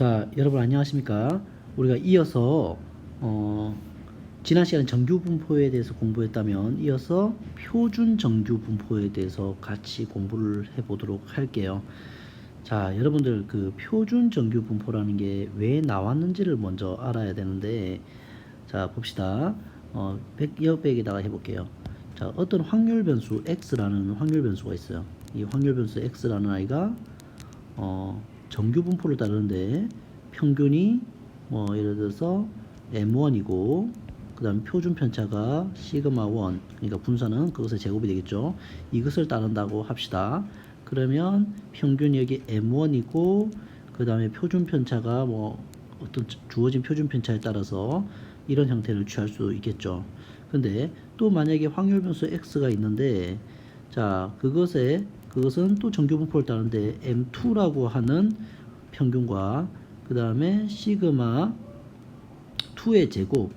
자, 여러분 안녕하십니까? 우리가 이어서 어, 지난 시간에 정규 분포에 대해서 공부했다면 이어서 표준 정규 분포에 대해서 같이 공부를 해 보도록 할게요. 자, 여러분들 그 표준 정규 분포라는 게 왜 나왔는지를 먼저 알아야 되는데, 자 봅시다. 어, 100, 여백에다가 해 볼게요. 자, 어떤 확률 변수 x라는 확률 변수가 있어요. 이 확률 변수 x라는 아이가 어, 정규 분포를 따르는데 평균이 뭐 예를 들어서 m1이고 그 다음에 표준 편차가 시그마 1 그러니까 분산은 그것의 제곱이 되겠죠. 이것을 따른다고 합시다. 그러면 평균이 여기 m1이고 그 다음에 표준 편차가 뭐 어떤 주어진 표준 편차에 따라서 이런 형태를 취할 수 있겠죠. 근데 또 만약에 확률 변수 x가 있는데 자 그것에 그것은 또 정규 분포를 따르는데 m2라고 하는 평균과 그 다음에 시그마 2의 제곱.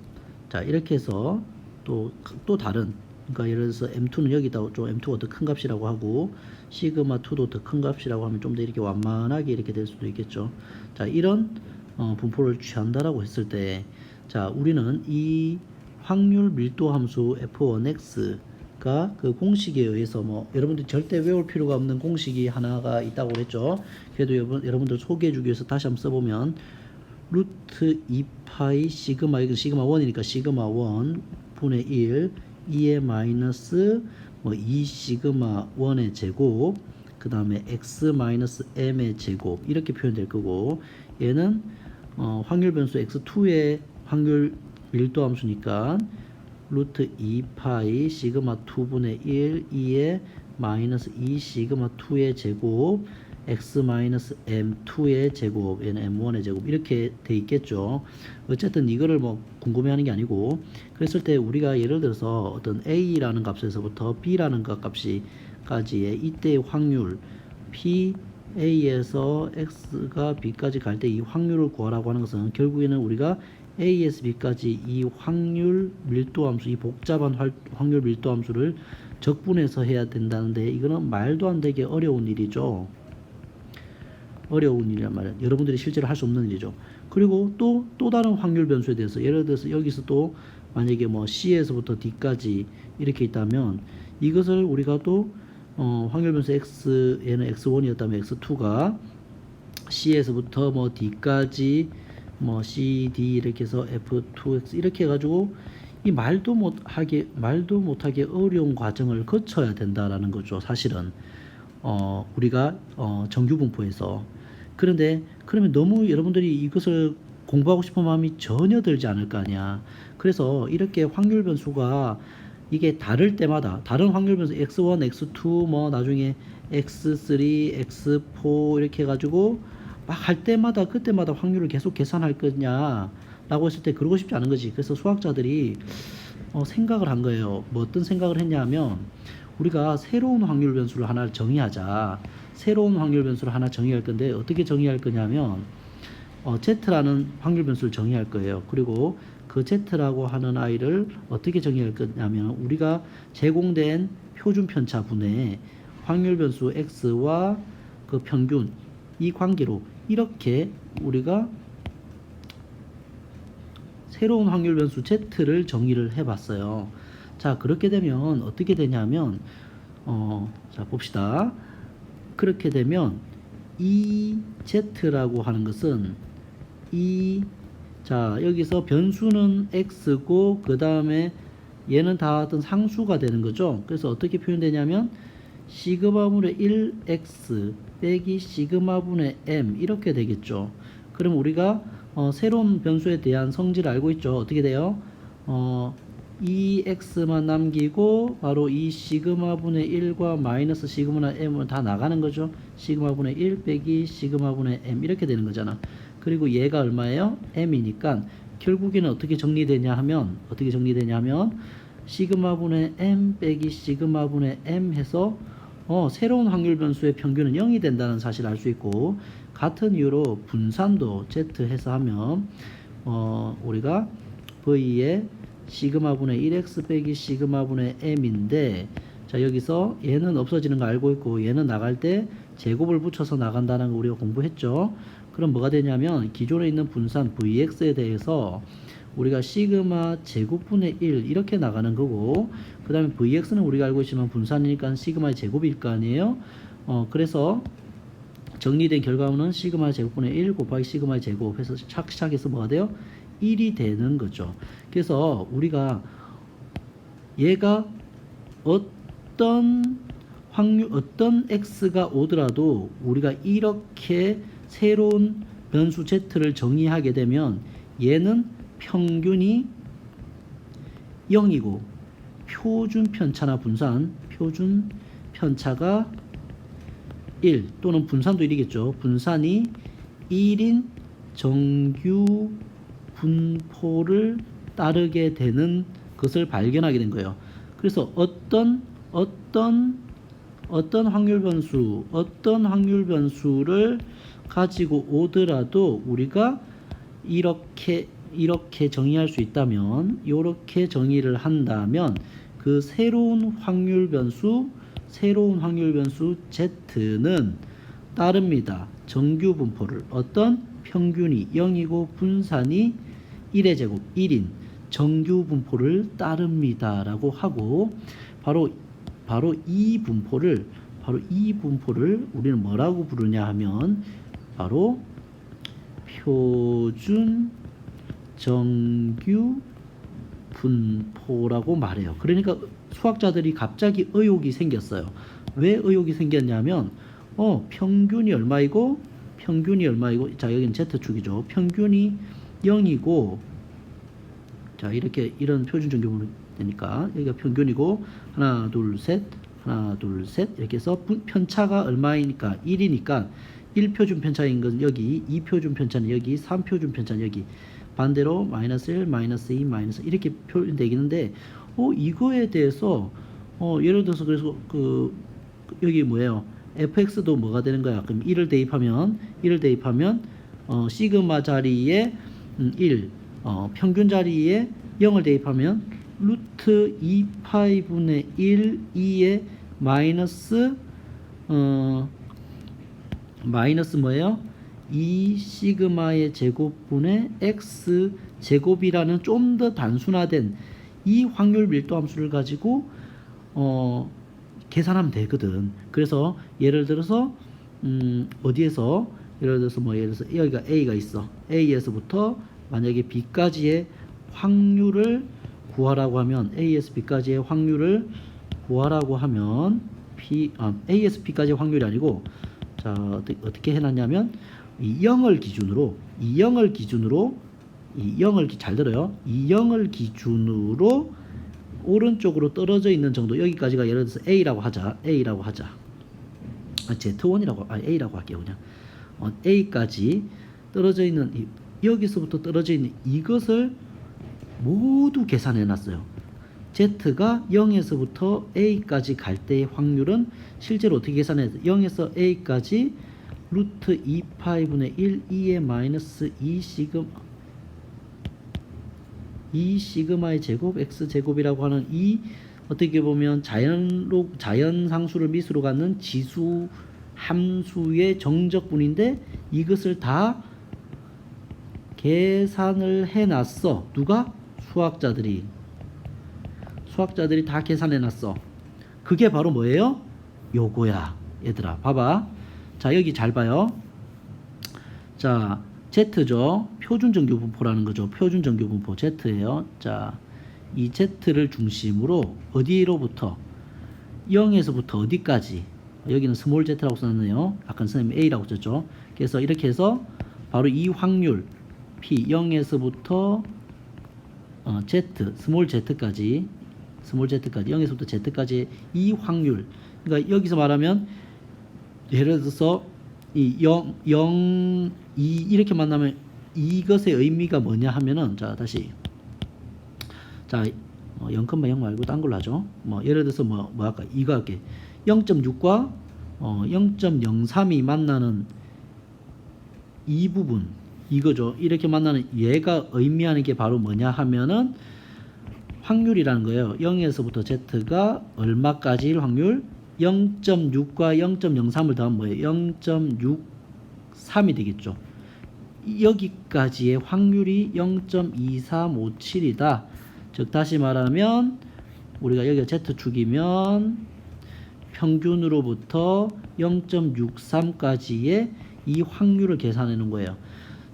자 이렇게 해서 또 또 다른 그러니까 예를 들어서 m2는 여기다 좀 m2가 더 큰 값이라고 하고 시그마 2도 더 큰 값이라고 하면 좀 더 이렇게 완만하게 이렇게 될 수도 있겠죠. 자 이런 어, 분포를 취한다라고 했을 때 자 우리는 이 확률 밀도 함수 f1x 가그 공식에 의해서 뭐 여러분들 절대 외울 필요가 없는 공식이 하나가 있다고 그랬죠. 그래도 여러분 여러분들 소개해 주기 위해서 다시 한번 써보면 루트 2파이 시그마 이건 시그마 1이니까 시그마 1 분의 1 2의 마이너스 뭐2 시그마 1의 제곱 그 다음에 x 마이너스 m의 제곱 이렇게 표현될 거고 얘는 어, 확률 변수 x2의 확률 밀도 함수니까 루트 2파이 시그마 2분의 1 2의 마이너스 2 시그마 2의 제곱 x 마이너스 m2의 제곱 얘는 m1의 제곱 이렇게 돼 있겠죠. 어쨌든 이거를 뭐 궁금해하는 게 아니고 그랬을 때 우리가 예를 들어서 어떤 a라는 값에서부터 b라는 것 값이까지의 이때의 확률 p a에서 x가 b까지 갈 때 이 확률을 구하라고 하는 것은 결국에는 우리가 a에서 b까지 이 확률 밀도 함수 이 복잡한 활- 확률 밀도 함수를 적분해서 해야 된다는데 이거는 말도 안 되게 어려운 일이죠. 어려운 일이란 말이에요. 여러분들이 실제로 할 수 없는 일이죠. 그리고 또, 또 다른 확률 변수에 대해서 예를 들어서 여기서 또 만약에 뭐 C에서부터 D까지 이렇게 있다면 이것을 우리가 또 어, 확률 변수 X 얘는 X1이었다면 X2가 C에서부터 뭐 D까지 뭐 C, D 이렇게 해서 F2X 이렇게 해가지고 이 말도 못하게 말도 못하게 어려운 과정을 거쳐야 된다라는 거죠. 사실은 어, 우리가 어, 정규 분포에서 그런데 그러면 너무 여러분들이 이것을 공부하고 싶은 마음이 전혀 들지 않을 거 아니야. 그래서 이렇게 확률 변수가 이게 다를 때마다 다른 확률 변수 x1, x2 뭐 나중에 x3, x4 이렇게 해 가지고 막 할 때마다 그때마다 확률을 계속 계산할 거냐라고 했을 때 그러고 싶지 않은 거지. 그래서 수학자들이 어, 생각을 한 거예요. 뭐 어떤 생각을 했냐면 우리가 새로운 확률 변수를 하나 정의하자. 새로운 확률 변수를 하나 정의할 건데 어떻게 정의할 거냐면 어, z라는 확률 변수를 정의할 거예요. 그리고 그 z라고 하는 아이를 어떻게 정의할 거냐면 우리가 제공된 표준 편차분의 확률 변수 x와 그 평균 이 관계로 이렇게 우리가 새로운 확률 변수 z를 정의를 해봤어요. 자 그렇게 되면 어떻게 되냐면 어, 자 봅시다. 그렇게 되면 이 z라고 하는 것은 이 자 여기서 변수는 x고 그 다음에 얘는 다 어떤 상수가 되는 거죠. 그래서 어떻게 표현되냐면 시그마분의 1x 빼기 시그마분의 m 이렇게 되겠죠. 그럼 우리가 어, 새로운 변수에 대한 성질을 알고 있죠. 어떻게 돼요? 어, 2x만 남기고 바로 이 시그마분의 1과 마이너스 시그마분의 m은 다 나가는 거죠. 시그마분의 1 빼기 시그마분의 m 이렇게 되는 거잖아. 그리고 얘가 얼마예요? m이니까 결국에는 어떻게 정리되냐 하면 어떻게 정리되냐 하면 시그마분의 m 빼기 시그마분의 m 해서 어, 새로운 확률 변수의 평균은 0이 된다는 사실을 알 수 있고 같은 이유로 분산도 z 해서 하면 어, 우리가 v의 시그마분의 1x 빼기 시그마분의 m인데 자 여기서 얘는 없어지는 거 알고 있고 얘는 나갈 때 제곱을 붙여서 나간다는 거 우리가 공부했죠. 그럼 뭐가 되냐면 기존에 있는 분산 Vx에 대해서 우리가 시그마 제곱분의 1 이렇게 나가는 거고 그 다음에 Vx는 우리가 알고 있지만 분산이니까 시그마의 제곱일 거 아니에요 어 그래서 정리된 결과물은 시그마 제곱분의 1 곱하기 시그마 제곱 해서 착착해서 뭐가 돼요? 1이 되는 거죠 그래서 우리가 얘가 어떤 확률 어떤 x가 오더라도 우리가 이렇게 새로운 변수 z를 정의하게 되면 얘는 평균이 0이고 표준 편차나 분산 표준 편차가 1 또는 분산도 1이겠죠. 분산이 1인 정규 분포를 따르게 되는 것을 발견하게 된 거예요. 그래서 어떤 어떤 어떤 확률 변수 어떤 확률 변수를 가지고 오더라도 우리가 이렇게 이렇게 정의할 수 있다면 이렇게 정의를 한다면 그 새로운 확률 변수 새로운 확률 변수 z는 따릅니다. 정규 분포를 어떤 평균이 0이고 분산이 1의 제곱 1인 정규 분포를 따릅니다라고 하고 바로 바로 이 분포를 바로 이 분포를 우리는 뭐라고 부르냐 하면 바로 표준 정규 분포라고 말해요. 그러니까 수학자들이 갑자기 의혹이 생겼어요. 왜 의혹이 생겼냐면 어 평균이 얼마이고 평균이 얼마이고 자 여기는 z축이죠. 평균이 0이고 자 이렇게 이런 표준 정규분이 되니까 여기가 평균이고 하나 둘 셋 하나 둘 셋 이렇게 해서 분- 편차가 얼마이니까 1이니까 1표준 편차인 건 여기 2표준 편차는 여기 3표준 편차는 여기 반대로 마이너스 1 마이너스 2 마이너스 이렇게 표현되기는데 어 이거에 대해서 어 예를 들어서 그래서 그그 여기 뭐예요 fx도 뭐가 되는 거야 그럼 1을 대입하면 1을 대입하면 어 시그마 자리에 음, 1 어, 평균 자리에 0을 대입하면 루트 2파이분의 1 2의 마이너스 어 마이너스 뭐예요? 2 시그마의 제곱분의 x 제곱이라는 좀 더 단순화된 이 확률 밀도 함수를 가지고 어 계산하면 되거든. 그래서 예를 들어서 음 어디에서 예를 들어서 뭐 예를 들어서 여기가 a가 있어. a에서부터 만약에 b까지의 확률을 구하라고 하면 a에서 b까지의 확률을 구하라고 하면 p 아, a에서 b까지의 확률이 아니고 자 어떻게, 어떻게 해놨냐면 이 0을 기준으로 이 0을 기준으로 이 0을 기- 잘 들어요 이 0을 기준으로 오른쪽으로 떨어져 있는 정도 여기까지가 예를 들어서 a라고 하자 a라고 하자 아, z1이라고 아 a라고 할게요 그냥 어, a까지 떨어져 있는 이, 여기서부터 떨어져 있는 이것을 모두 계산해 놨어요. z가 0에서부터 a까지 갈 때의 확률은 실제로 어떻게 계산해야 돼? 0에서 a까지 루트 2파이분의 1 2의 마이너스 2 시금 2 시그마의 제곱 x 제곱이라고 하는 이 어떻게 보면 자연로 자연 상수를 미수로 갖는 지수 함수의 정적분인데 이것을 다 계산을 해놨어. 누가? 수학자들이. 수학자들이 다 계산해놨어. 그게 바로 뭐예요? 요거야. 얘들아, 봐봐. 자, 여기 잘 봐요. 자, Z죠. 표준 정규 분포라는 거죠. 표준 정규 분포 Z예요. 자, 이 Z를 중심으로 어디로부터 0에서부터 어디까지 여기는 스몰 z라고 써놨네요. 아까 선생님 a라고 썼죠. 그래서 이렇게 해서 바로 이 확률 p 0에서부터 어, z 스몰 z까지 스몰 z까지 0에서부터 z까지 이 확률 그러니까 여기서 말하면 예를 들어서 이 0, 0, 2 이렇게 만나면 이것의 의미가 뭐냐 하면은 자 다시 자 어, 0,0 말고 딴 걸로 하죠. 뭐 예를 들어서 뭐, 뭐 할까 이거 할게 0.6과 어, 0.03이 만나는 이 부분 이거죠. 이렇게 만나는 얘가 의미하는 게 바로 뭐냐 하면은 확률이라는 거예요. 0에서부터 z가 얼마까지일 확률? 0.6과 0.03을 더하면 뭐예요? 0.63이 되겠죠. 여기까지의 확률이 0.2357이다. 즉 다시 말하면 우리가 여기가 z축이면 평균으로부터 0.63까지의 이 확률을 놓은 거예요.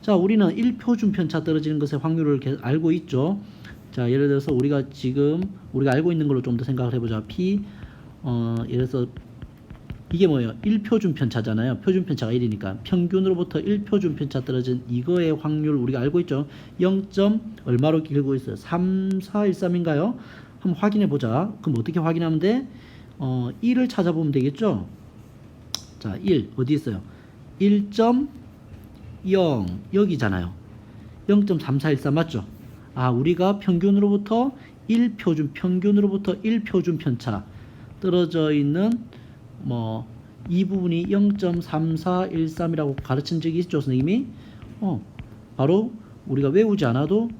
자, 우리는 1표준 편차 떨어지는 것의 확률을 개- 알고 있죠. 자, 예를 들어서 우리가 지금 우리가 알고 있는 걸로 좀 더 생각을 해보자. P 어, 예를 들어서 이게 뭐예요? 1표준 편차잖아요. 표준 편차가 1이니까 평균으로부터 1표준 편차 떨어진 이거의 확률 우리가 알고 있죠. 0. 얼마로 길고 있어요? 3413인가요? 한번 확인해 보자. 그럼 어떻게 확인하면 돼? 어, 1을 찾아보면 되겠죠? 자, 1 어디 있어요? 1.0 여기잖아요. 0.3414 맞죠? 아, 우리가 평균으로부터 1표준 평균으로부터 1표준 편차 떨어져 있는 뭐 이 부분이 0.3413이라고 가르친 적이 있죠, 선생님이? 어, 바로 우리가 외우지 않아도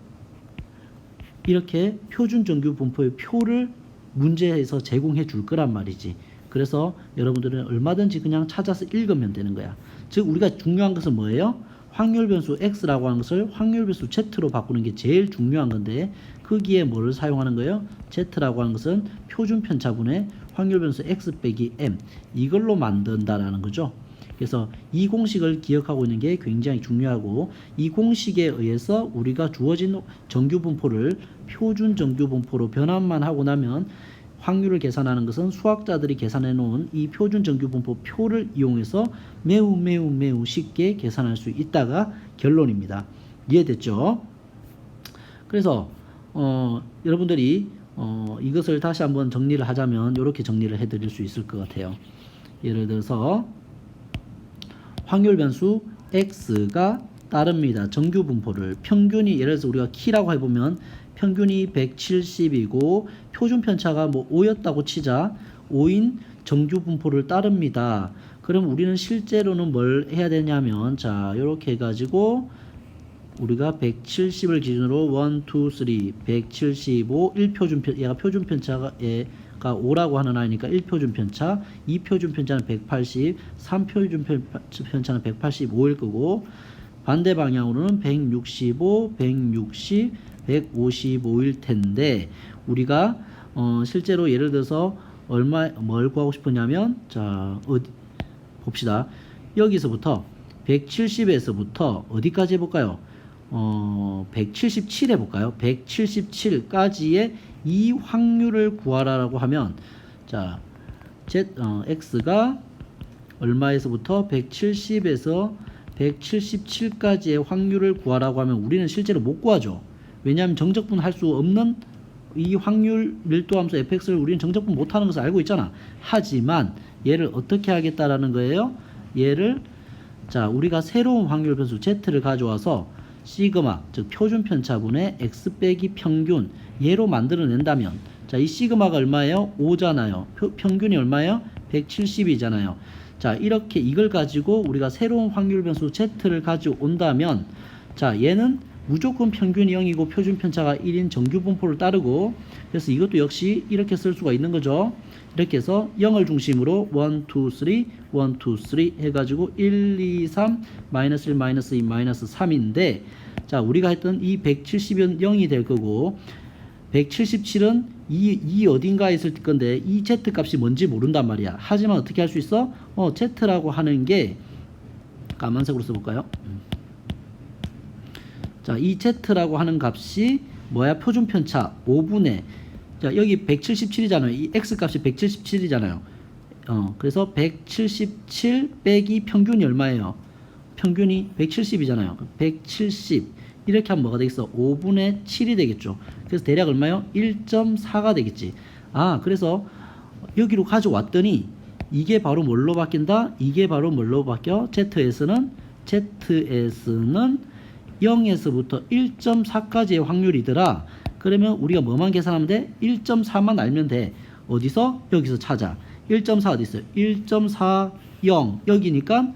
이렇게 표준 정규 분포의 표를 문제에서 제공해 줄 거란 말이지. 그래서 여러분들은 얼마든지 그냥 찾아서 읽으면 되는 거야. 즉 우리가 중요한 것은 뭐예요? 확률 변수 x라고 하는 것을 확률 변수 z로 바꾸는 게 제일 중요한 건데 거기에 뭐를 사용하는 거예요? z라고 하는 것은 표준 편차분의 확률 변수 x 빼기 m 이걸로 만든다라는 거죠. 그래서 이 공식을 기억하고 있는 게 굉장히 중요하고 이 공식에 의해서 우리가 주어진 정규 분포를 표준 정규 분포로 변환만 하고 나면 확률을 계산하는 것은 수학자들이 계산해 놓은 이 표준 정규 분포 표를 이용해서 매우 매우 매우 쉽게 계산할 수 있다가 결론입니다. 이해됐죠? 그래서 어, 여러분들이 어, 이것을 다시 한번 정리를 하자면 이렇게 정리를 해드릴 수 있을 것 같아요. 예를 들어서 확률 변수 x가 따릅니다. 정규 분포를 평균이 예를 들어서 우리가 키라고 해보면 평균이 170이고 표준 편차가 뭐 5였다고 치자 5인 정규 분포를 따릅니다. 그럼 우리는 실제로는 뭘 해야 되냐면 자 이렇게 해가지고 우리가 170을 기준으로 1, 2, 3, 175, 1표준 편, 얘가 표준 편차가 얘가 5라고 하는 아이니까 1표준 편차, 2표준 편차는 180, 3표준 편- 편차는 185일 거고 반대 방향으로는 165, 160, 155일 텐데 우리가 어, 실제로 예를 들어서 얼마 뭘 구하고 싶었냐면 자 어디 봅시다. 여기서부터 170에서부터 어디까지 해볼까요? 어, 177 해볼까요? 177까지의 이 확률을 구하라라고 하면 자, Z, 어, X가 얼마에서부터 170에서 177까지의 확률을 구하라고 하면 우리는 실제로 못 구하죠. 왜냐하면 정적분 할 수 없는 이 확률 밀도함수 fx를 우리는 정적분 못하는 것을 알고 있잖아. 하지만 얘를 어떻게 하겠다라는 거예요? 얘를 자 우리가 새로운 확률 변수 z를 가져와서 시그마 즉 표준 편차분의 x 빼기 평균 얘로 만들어낸다면 자 이 시그마가 얼마예요? 5잖아요. 평균이 얼마예요? 170이잖아요. 자 이렇게 이걸 가지고 우리가 새로운 확률 변수 z를 가져온다면 자 얘는 무조건 평균이 0이고 표준 편차가 1인 정규 분포를 따르고 그래서 이것도 역시 이렇게 쓸 수가 있는 거죠. 이렇게 해서 0을 중심으로 1, 2, 3, 1, 2, 3 해가지고 1, 2, 3, 마이너스 1, 마이너스 2, 마이너스 3인데 자 우리가 했던 이 170은 0이 될 거고 177은 이, 이 어딘가에 있을 건데 이 z 값이 뭔지 모른단 말이야. 하지만 어떻게 할 수 있어? 어 z라고 하는 게 까만색으로 써볼까요? 자, 이 z라고 하는 값이 뭐야? 표준 편차 5분의 자, 여기 177이잖아요. 이 x 값이 177이잖아요. 어, 그래서 177 빼기 평균이 얼마예요? 평균이 170이잖아요. 170 이렇게 하면 뭐가 되겠어? 5분의 7이 되겠죠. 그래서 대략 얼마요? 1.4가 되겠지. 아, 그래서 여기로 가져왔더니 이게 바로 뭘로 바뀐다? 이게 바로 뭘로 바뀌어? ZS는 ZS는 0에서부터 1.4까지의 확률이더라. 그러면 우리가 뭐만 계산하면 돼? 1.4만 알면 돼. 어디서? 여기서 찾아. 1.4 어디 있어요? 1.40 여기니까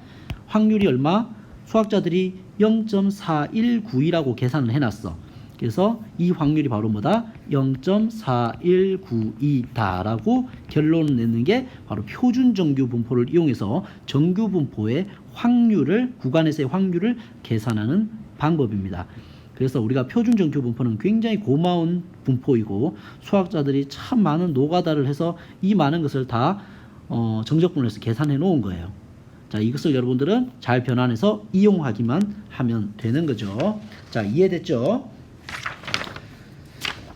확률이 얼마? 수학자들이 0.4192라고 계산을 해놨어. 그래서 이 확률이 바로 뭐다? 0.4192다라고 결론을 내는 게 바로 표준 정규 분포를 이용해서 정규 분포의 확률을 구간에서의 확률을 계산하는 방법입니다. 그래서 우리가 표준 정규 분포는 굉장히 고마운 분포이고 수학자들이 참 많은 노가다를 해서 이 많은 것을 다 어, 정적분을 해서 계산해 놓은 거예요. 자, 이것을 여러분들은 잘 변환해서 이용하기만 하면 되는 거죠. 자, 이해됐죠?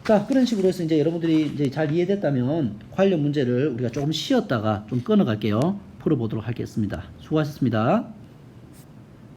자, 그런 식으로 해서 이제 여러분들이 이제 잘 이해됐다면 관련 문제를 우리가 조금 쉬었다가 좀 끊어갈게요. 풀어보도록 하겠습니다. 수고하셨습니다.